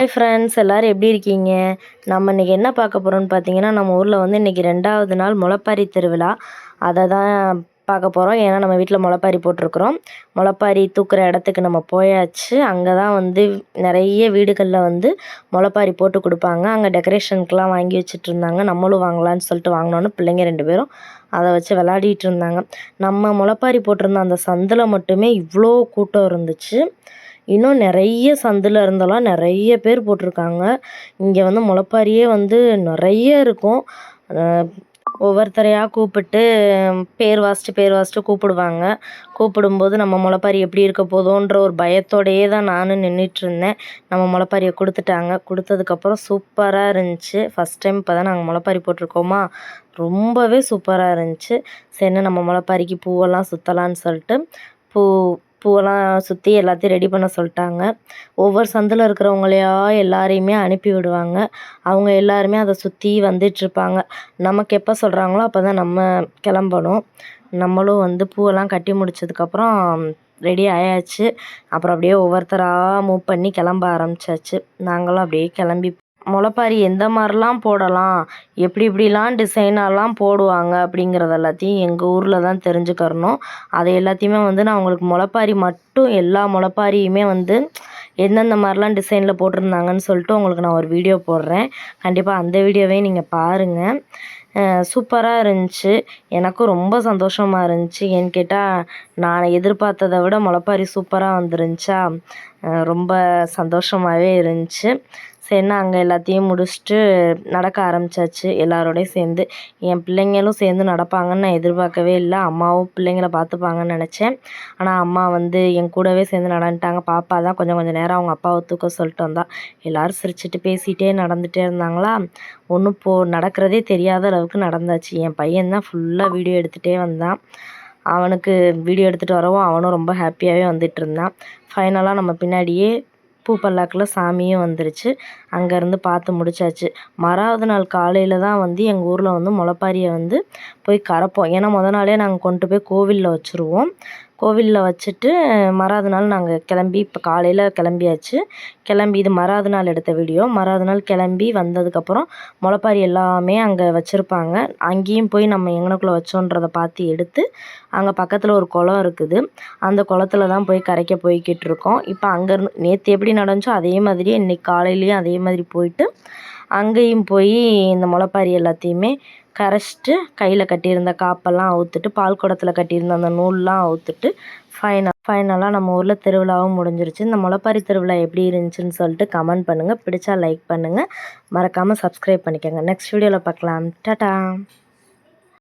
Hi friends எல்லோரும் எப்படி இருக்கீங்க? நம்ம இன்றைக்கி என்ன பார்க்க போகிறோம்னு பார்த்தீங்கன்னா நம்ம ஊரில் வந்து இன்றைக்கி ரெண்டாவது நாள் முளைப்பாரி திருவிழா. அதை தான் பார்க்க போகிறோம் ஏன்னா நம்ம வீட்டில் முளைப்பாரி போட்டிருக்குறோம். முளைப்பாரி தூக்குற இடத்துக்கு நம்ம போயாச்சு. அங்கே தான் வந்து நிறைய வீடுகளில் வந்து முளைப்பாரி போட்டு கொடுப்பாங்க. அங்கே டெக்கரேஷனுக்கெலாம் வாங்கி வச்சுட்டு இருந்தாங்க நம்மளும் வாங்கலான்னு சொல்லிட்டு வாங்கினோன்னு பிள்ளைங்க ரெண்டு பேரும். அதை வச்சு விளாடிட்டு இருந்தாங்க. நம்ம முளைப்பாரி போட்டிருந்த அந்த சந்தில் மட்டுமே இவ்வளோ கூட்டம் இருந்துச்சு. இன்னும் நிறைய சந்தில் இருந்தெல்லாம் நிறைய பேர் போட்டிருக்காங்க. இங்கே வந்து முளைப்பாரியே வந்து நிறைய இருக்கும். ஒவ்வொருத்தரையாக கூப்பிட்டு பேர் வாசித்து பேர் வாசித்து கூப்பிடுவாங்க. கூப்பிடும்போது நம்ம முளைப்பாரி எப்படி இருக்க போதோன்ற ஒரு பயத்தோடையே தான் நானும் நின்றுட்டுருந்தேன் நம்ம முளைப்பாரியை கொடுத்துட்டாங்க. கொடுத்ததுக்கப்புறம் சூப்பராக இருந்துச்சு. ஃபஸ்ட் டைம் இப்போ தான் நாங்கள் முளைப்பாரி போட்டிருக்கோமா? ரொம்பவே சூப்பராக இருந்துச்சு. சரி நம்ம முளைப்பாரிக்கு பூவெல்லாம் சுற்றலான்னு சொல்லிட்டு பூ பூவெல்லாம் சுற்றி எல்லாத்தையும் ரெடி பண்ண சொல்லிட்டாங்க. ஒவ்வொரு சந்தில் இருக்கிறவங்களையா எல்லாரையுமே அனுப்பி விடுவாங்க. அவங்க எல்லாருமே அதை சுற்றி வந்துட்டுருப்பாங்க நமக்கு எப்போ சொல்கிறாங்களோ அப்போ தான் நம்ம கிளம்பணும். நம்மளும் வந்து பூவெல்லாம் கட்டி முடிச்சதுக்கப்புறம் ரெடி ஆயாச்சு. அப்புறம் அப்படியே ஒவ்வொருத்தராக மூவ் பண்ணி கிளம்ப ஆரம்பிச்சாச்சு. நாங்களும் அப்படியே கிளம்பி முளைப்பாரி எந்த மாதிரிலாம் போடலாம்? எப்படி இப்படிலாம் டிசைனாலாம் போடுவாங்க? அப்படிங்கிறது எல்லாத்தையும் எங்கள் ஊரில் தான் தெரிஞ்சுக்கிறணும். அதை எல்லாத்தையுமே வந்து நான் உங்களுக்கு முளைப்பாரி மட்டும் எல்லா முளைப்பாரியுமே வந்து எந்தெந்த மாதிரிலாம் டிசைனில் போட்டிருந்தாங்கன்னு சொல்லிட்டு உங்களுக்கு நான் ஒரு வீடியோ போடுறேன். கண்டிப்பாக அந்த வீடியோவே நீங்கள் பாருங்கள் சூப்பராக இருந்துச்சு. எனக்கும் ரொம்ப சந்தோஷமாக இருந்துச்சு. ஏன்னு கேட்டால் நான் எதிர்பார்த்ததை விட முளைப்பாரி சூப்பராக வந்துருந்துச்சா? ரொம்ப சந்தோஷமாகவே இருந்துச்சு. சரின்னு அங்கே எல்லாத்தையும் முடிச்சுட்டு நடக்க ஆரம்பிச்சாச்சு. எல்லாரோடையும் சேர்ந்து என் பிள்ளைங்களும் சேர்ந்து நடப்பாங்கன்னு நான் எதிர்பார்க்கவே இல்லை. அம்மாவும் பிள்ளைங்கள பார்த்துப்பாங்கன்னு நினச்சேன். ஆனால் அம்மா வந்து என் கூடவே சேர்ந்து நடந்துட்டாங்க. பாப்பா தான் கொஞ்சம் கொஞ்சம் நேரம் அவங்க அப்பாவை தூக்க சொல்லிட்டு வந்தா. எல்லோரும் சிரிச்சிட்டு பேசிகிட்டே நடந்துகிட்டே இருந்தாங்களா? ஒன்றும் போ நடக்கிறதே தெரியாத அளவுக்கு நடந்தாச்சு. என் பையன் தான் ஃபுல்லாக வீடியோ எடுத்துகிட்டே வந்தான். அவனுக்கு வீடியோ எடுத்துகிட்டு வரவும் அவனும் ரொம்ப ஹாப்பியாகவே வந்துட்டு இருந்தான். ஃபைனலாக நம்ம பின்னாடியே பூ பல்லாக்கில் சாமியும் வந்துருச்சு. அங்கேருந்து பார்த்து முடிச்சாச்சு. மறாவது நாள் காலையில் தான் வந்து எங்கள் ஊரில் வந்து முளைப்பாரியை வந்து போய் கரைப்போம். ஏன்னா முத நாளே நாங்கள் கொண்டு போய் கோவிலில் வச்சுருவோம். கோவிலில் வச்சுட்டு மறாவது நாள் நாங்கள் கிளம்பி இப்போ காலையில் கிளம்பியாச்சு. கிளம்பி இது மறாவது நாள் எடுத்த வீடியோ. மறாவது நாள் கிளம்பி வந்ததுக்கப்புறம் முளைப்பாரி எல்லாமே அங்கே வச்சுருப்பாங்க. அங்கேயும் போய் நம்ம எங்கனக்குள்ளே வச்சோன்றதை பார்த்து எடுத்து அங்கே பக்கத்தில் ஒரு குளம் இருக்குது. அந்த குளத்துல தான் போய் கரைக்க போய்கிட்டு இருக்கோம். இப்போ அங்கேருந்து நேற்று எப்படி நடந்துச்சோ அதே மாதிரி இன்றைக்கி காலையிலையும் அதே மாதிரி போயிட்டு அங்கேயும் போய் இந்த முளைப்பாரி எல்லாத்தையுமே கரைச்சிட்டு கையில் கட்டியிருந்த காப்பெல்லாம் அவுத்துட்டு பால் குடத்தில் கட்டியிருந்த அந்த நூல்லாம் அவுத்துட்டு ஃபைனல் ஃபைனலாக நம்ம ஊரில் திருவிழாவும் முடிஞ்சிருச்சு. இந்த முளைப்பாரி திருவிழா எப்படி இருந்துச்சுன்னு சொல்லிட்டு கமெண்ட் பண்ணுங்கள் பிடிச்சா லைக் பண்ணுங்கள் மறக்காமல் சப்ஸ்கிரைப் பண்ணிக்கோங்க. நெக்ஸ்ட் வீடியோவில் பார்க்கலாம். டாட்டா